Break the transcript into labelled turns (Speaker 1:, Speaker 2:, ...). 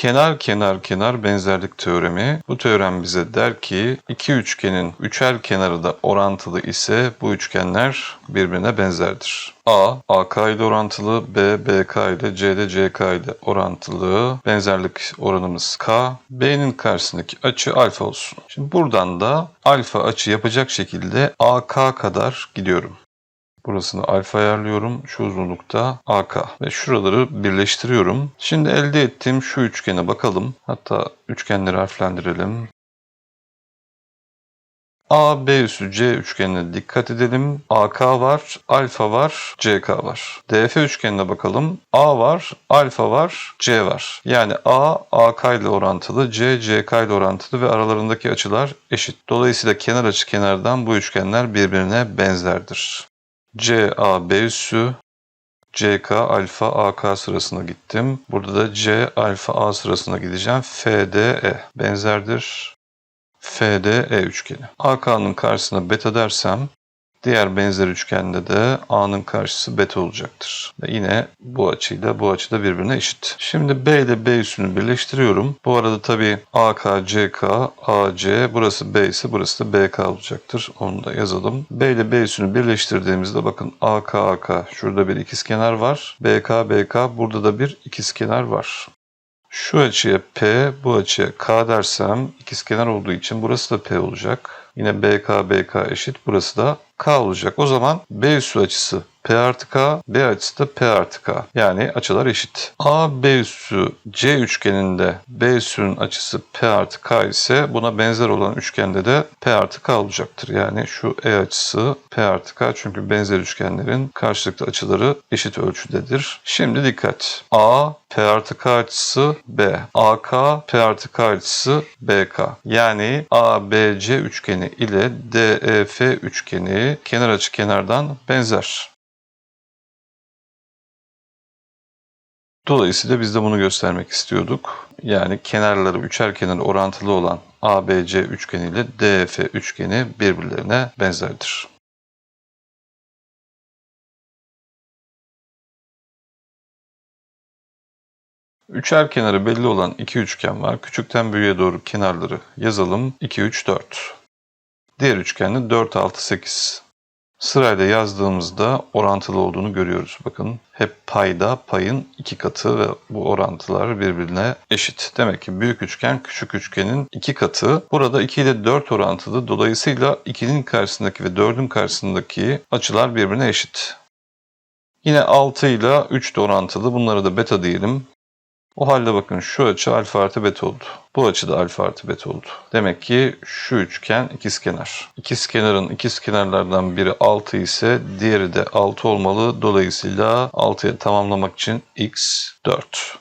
Speaker 1: Kenar kenar kenar benzerlik teoremi. Bu teorem bize der ki iki üçgenin üçer kenarı da orantılı ise bu üçgenler birbirine benzerdir. A, AK ile orantılı, B, BK ile, C de CK ile orantılı. Benzerlik oranımız K. B'nin karşısındaki açı alfa olsun. Şimdi buradan da alfa açı yapacak şekilde AK kadar gidiyorum. Burasını alfa ayarlıyorum. Şu uzunlukta AK. Ve şuraları birleştiriyorum. Şimdi elde ettiğim şu üçgene bakalım. Hatta üçgenleri harflendirelim. A, B üssü C üçgenine dikkat edelim. AK var, alfa var, CK var. DF üçgenine bakalım. A var, alfa var, C var. Yani A, AK ile orantılı, C, CK ile orantılı ve aralarındaki açılar eşit. Dolayısıyla kenar açı kenardan bu üçgenler birbirine benzerdir. CA B üssü CK alfa AK sırasına gittim. Burada da C alfa A sırasına gideceğim. FDE benzerdir. FDE üçgeni. AK'nın karşısına beta dersem Diğer benzer üçgende de A'nın karşısı beta olacaktır. Ve yine bu açıyla bu açı da birbirine eşit. Şimdi B ile B üssünü birleştiriyorum. Bu arada tabi AK, CK, AC, burası B ise burası da BK olacaktır. Onu da yazalım. B ile B üssünü birleştirdiğimizde bakın AK, AK şurada bir ikizkenar var. BK, BK burada da bir ikizkenar var. Şu açıya P, bu açıya K dersem ikizkenar olduğu için burası da P olacak. Yine BK, BK eşit. Burası da K olacak. O zaman B üssü açısı P artı K, B açısı da P artı K. Yani açılar eşit. A, B üssü C üçgeninde B üssünün açısı P artı K ise buna benzer olan üçgende de P artı K olacaktır. Yani şu E açısı P artı K çünkü benzer üçgenlerin karşılıklı açıları eşit ölçüdedir. Şimdi dikkat. A, P artı K açısı B. AK, P artı K açısı BK. Yani ABC üçgeni ile DEF üçgeni kenar açı kenardan benzer. Dolayısıyla biz de bunu göstermek istiyorduk. Yani kenarları üçer kenar orantılı olan ABC üçgeni ile DF üçgeni birbirlerine benzerdir. Üçer kenarı belli olan iki üçgen var. Küçükten büyüğe doğru kenarları yazalım. 2, 3, 4. Diğer üçgende 4, 6, 8. Sırayla yazdığımızda orantılı olduğunu görüyoruz. Bakın hep payda payın iki katı ve bu orantılar birbirine eşit. Demek ki büyük üçgen küçük üçgenin iki katı. Burada 2 ile 4 orantılı. Dolayısıyla 2'nin karşısındaki ve 4'ün karşısındaki açılar birbirine eşit. Yine 6 ile 3 de orantılı. Bunları da beta diyelim. O halde bakın şu açı alfa artı beta oldu. Bu açı da alfa artı beta oldu. Demek ki şu üçgen ikizkenar. İkizkenarın ikizkenarlardan biri 6 ise diğeri de 6 olmalı. Dolayısıyla 6'ya tamamlamak için x 4.